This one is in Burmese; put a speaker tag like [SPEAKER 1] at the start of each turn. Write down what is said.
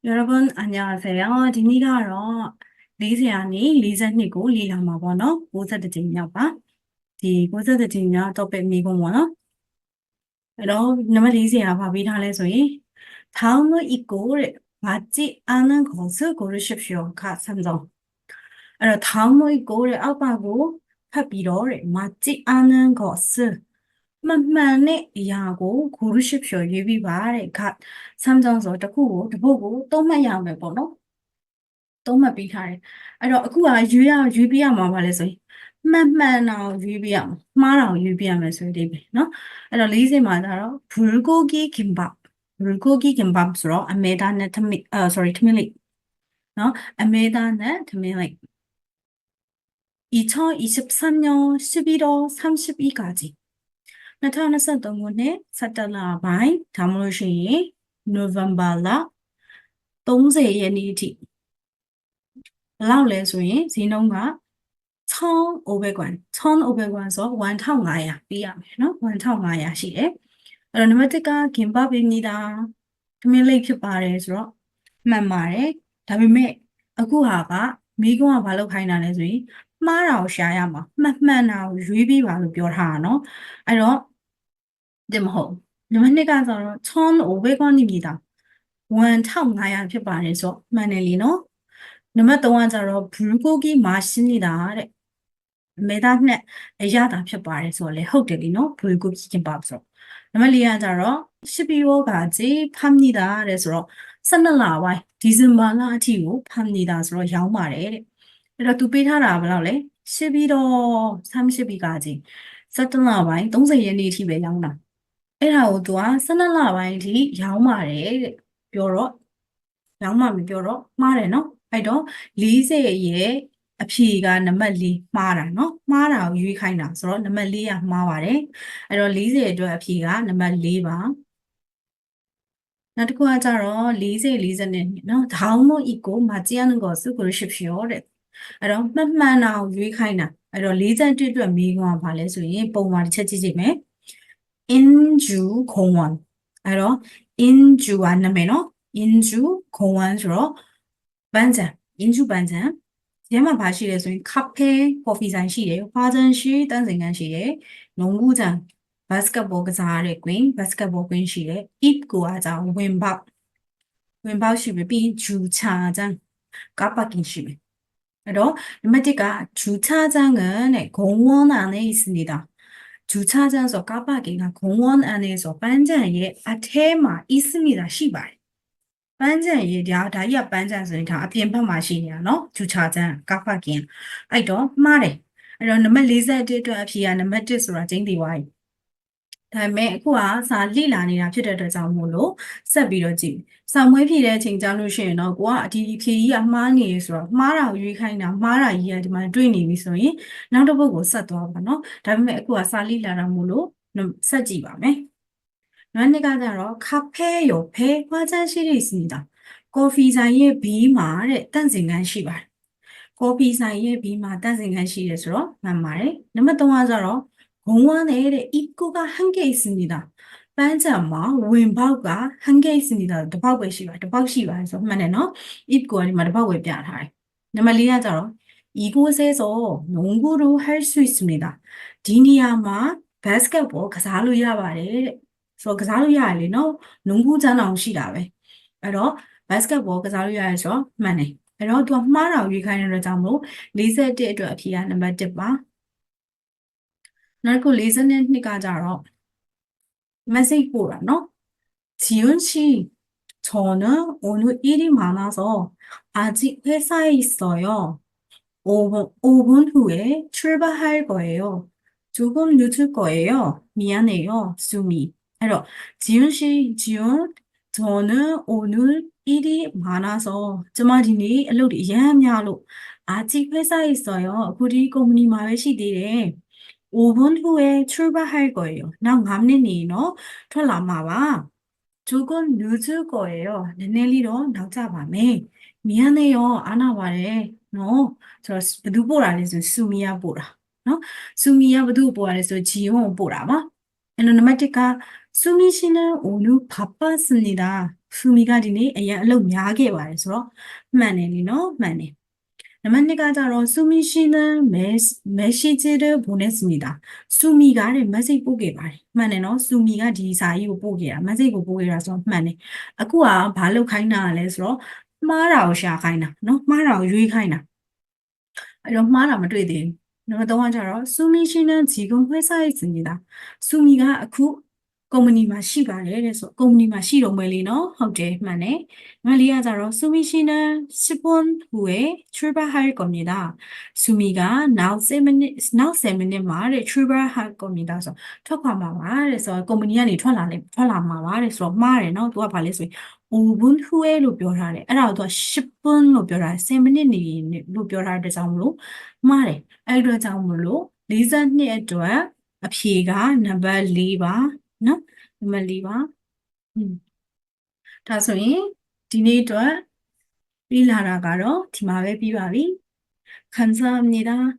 [SPEAKER 1] 여러분 안녕하세 요. 디니가로 리세아니 리자니고 리라마번어 고사드진냐바 디 고사드진냐 토픽 미고모너 그럼 넘버 리세아 바비 다래 소이 다음의 있고 맞지 않은 것을 고르십시 오. 가 삼 성. 그럼 다음의 있고 아빠고 파비로 맞지 않은 것을 မမှန်တဲ့အရာကိုဂုရုရှိဖြော်ရွေးပြီးပါတဲ့ခဆမ်ကြောင့်ဆိုတစ်ခုကိုတစ်ပုတ်ကိုသုံးမှတ်ရမယ်ပေါ့နော်သုံးမှတ်ပြီးထားတယ်အဲ့တော့အခုကရွေးရရွေးပြရမှာပါလဲဆိုရင်မှန်မှန်တော့ရွေးပြရမှာမှားတော့ရွေးပြရမယ်ဆိုတဲ့ပဲเนาะအဲ့တော့လေးစင်မှာကျတော့불고기김밥불고기김밥ဆိုတော့အမေသားနဲ့ထမင်းအာ sorry ထမင်းလေးเนาะအမေသားနဲ့ထမင်းလေး2023년 11월 32일까지 2023ခုနှစ်17လပိုင်းဒါမှမဟုတ်ရှင်ရင် November လ30ရက်နေ့အထိဘယ်လောက်လဲဆိုရင်ဈေးနှုန်းက1500 1500ဆို1500ပေးရမယ်เนาะ1500ရှိတယ်အဲ့တော့နံပါတ်1ကဂင်ဘပေးမိတာခမင်းလေးဖြစ်ပါတယ်ဆိုတော့မှန်ပါတယ်ဒါပေမဲ့အခုဟာကမိကုန်းကဘာလုပ်ခိုင်းတာလဲဆိုရင်မှားတာကိုရှာရမှာမှတ်မှန်တာကိုရွေးပြီးပါလို့ပြောထားတာเนาะအဲ့တော့ တင်မဟုတ်နံပါတ်2ကဆိုတော့ ton ကိုဝေကောင်းနေပြီတာ1500ဖြစ်ပါတယ်ဆိုမှန်တယ်လीနော်နံပါတ်3ကကျတော့ bulgogi machine နေတာတဲ့မေသားနဲ့အရတာဖြစ်ပါတယ်ဆိုတော့လေဟုတ်တယ်လीနော် bulgogi ကျင်ပါဆိုတော့နံပါတ်4ကကျတော့ CPU ကကြီး farm နေတာတဲ့ဆိုတော့12လပိုင်းဒီဇင်ဘာလအထိကို farm နေတာဆိုတော့ရောင်းပါတယ်တဲ့အဲ့တော့သူပေးထားတာဘယ်လောက်လဲရှိပြီးတော့38ပြီးကကြီး17လပိုင်း30ရက်နေ့အထိပဲရောင်းတာ အဲ့ဒါကိုသူက12လပိုင်းအထိရောင်းပါတယ်တဲ့ပြောတော့ရောင်းမှမပြောတော့မှားတယ်နော်အဲ့တော့40ရဲ့အဖြေကနံပါတ်4မှားတာနော်မှားတာကိုရွေးခိုင်းတာဆိုတော့နံပါတ်4ကမှားပါတယ်အဲ့တော့40အတွက်အဖြေကနံပါတ်4ပါနောက်တစ်ခုကကြတော့40 40နဲ့နော်ထောင်းလို့ equal မကြည့်ရတဲ့ကိုစုကိုရှိဖြောတဲ့အဲ့တော့မှတ်မှန်တာကိုရွေးခိုင်းတာအဲ့တော့41အတွက်မေးခွန်းကဘာလဲဆိုရင်ပုံမှာတစ်ချက်ကြည့်ကြည့်မယ် 인주 공원. 알어? 인주 공원 주로 반장. 인주 반장. 얘만 봐시래서 카페, 커피잔 시에, 화장실, 딴생간 시에, 농구장, 바스켓볼 그사를 꽝, 바스켓볼 꽝 시에, 입구하자, 왼박. 왼박 시에 비 주차장, 깜빡인 시에. 그러 이마티가 주차장은 공원 안에 있습니다. 주차장에서 깜빡이가 공원 안에서 반장의 앞에만 있습니다. 시발. 반장의 다이아 반장은 다 앞에만 마시냐, 너? 주차장 깜빡이. 아이도 말해. အဲ့တော့နံပါတ်41အတွက်အဖြေကနံပါတ်1ဆိုတာကျင်းတည်သွားပြီ။ ဒါပေမဲ့အခုကစာလိလာနေတာဖြစ်တဲ့အတွက်ကြောင့်မို့လို့ဆက်ပြီးတော့ကြည့်။စာမွေးဖြည့်တဲ့အချိန်ကြာလို့ရှိရင်တော့ကိုကဒီဖြည့်ကြီးကမှားနေရဆိုတော့မှားတာကိုရွေးခိုင်းတာမှားတာကြီးကဒီမှာတွေ့နေပြီဆိုရင်နောက်တစ်ပုဒ်ကိုဆက်သွားပါနော်။ဒါပေမဲ့အခုကစာလိလာတာမို့လို့ဆက်ကြည့်ပါမယ်။နောက်နေ့ကကြတော့ခဖဲရောဖဲဟွာချမ်းရှိတဲ့စီတာကော်ဖီဆိုင်ရဲ့ဘီးမှာတဲ့တန့်စင်ခန်းရှိပါတယ်။ကော်ဖီဆိုင်ရဲ့ဘီးမှာတန့်စင်ခန်းရှိတယ်ဆိုတော့မှန်ပါတယ်။နံပါတ်3ကဆိုတော့ 공원에 입구가 한 개 있습니다. 반자마 왼바우가 한 개 있습니다. 더바우에 시바 더바우 시바 해서 만에너 입구 아니면 더바우에 뼈하이. 나말리아자로 이곳에서 농구를 할 수 있습니다. 디니아마 바스켓볼 가사로 야바래. 그래서 가사로 야래 너 농구장အောင်ရှိတာပဲ အဲ့တော့ basketball ကစားလို့ရရဲဆိုတော့မှန်တယ်အဲ့တော့သူကမှားတာကိုရွေးခိုင်းတဲ့အတွက်ကြောင့်မို့41အတွက်အဖြေကနံပါတ်1ပါ နောက်တစ်ခု42ကကြတော့ message ပို့တာနော်지윤 씨, 저는 오늘 일이 많아서 아직 회사에 있어요. 5분, 5분 후에 출발할 거예요. 조금 늦을 거예요. 미안해요, 수미. အဲ့တော့ 지윤 씨, 지윤, 저는 오늘 일이 많아서 ကျမဒီနေ့အလုပ်တွေအများများလို့ 아직 회사에 있어요. အခုဒီကုမ္ပဏီမှာပဲရှိသေးတယ်. 5분후에 출발할 거예 요. 난 감리니노 털라마와 조금 늦을 거예 요. 내내리로 낙자밤에 미안해 요. 아나와 래. 너, 저, 누구 보라 그랬 어? 수미야 보 라. 너? 수미야 누구 보라 그랬 어? 지용 보 라. 봐. 에노노마티카 수미 씨는 오늘 바빴습니 다. 수미가 니네 애야 얼른 야게 말해서 만에니 너 만 에. နော်မှန်တယ်နံပါတ်2ကကြတော့စူမီရှင်နမဲမဲရှိချေတဲ့ဘုန်းနဲ့စမီတာစူမီကတဲ့ message ပို့ခဲ့ပါတယ်မှန်တယ်နော်စူမီကဒီစာကြီးကိုပို့ခဲ့တာ message ကိုပို့ခဲ့တာဆိုတော့မှန်တယ်အခုကဘာလုပ်ခိုင်းတာလဲဆိုတော့မှားတာကိုရှာခိုင်းတာနော်မှားတာကိုရွေးခိုင်းတာအဲ့တော့မှားတာမတွေ့သေးဘူးနံပါတ်3ကကြတော့စူမီရှင်နဂျီကုံခွဲစားရေးစင်နေတာစူမီကအခု ကုမ္ပဏီမှာရှိပါတယ်တဲ့ဆိုကုမ္ပဏီမှာရှိတော့မယ်လေနော်ဟုတ်တယ်မှန်တယ်မလေးကကြတော့ဆူမီရှင်နာစပွန်ဟူရဲ့ Trevor Hart ကွန်မြူတာဆူမီက now 7 minutes now 7 minutes မှာတဲ့ Trevor Hart ကွန်မြူတာဆိုထွက်ခွာမှာပါတဲ့ဆိုတော့ကုမ္ပဏီကနေထွက်လာလိမ့်ထွက်လာမှာပါတဲ့ဆိုတော့မှားတယ်နော်သူကဘာလဲဆိုရင် Ubun Hue လို့ပြောထားတယ်အဲ့ဒါကိုသူက Shipun လို့ပြောထားတယ်7 minutes နေလို့ပြောထားတဲ့ကြောင့်မလို့မှားတယ်အဲ့ဒီတော့ကြောင့်မလို့42အတွက်အဖြေကနံပါတ်4ပါ နော်နံပါတ်4ပါอืมဒါဆိုရင်ဒီနေ့အတွက်ပြီးလာတာကတော့ဒီမှာပဲပြီးပါပြီ감사합니다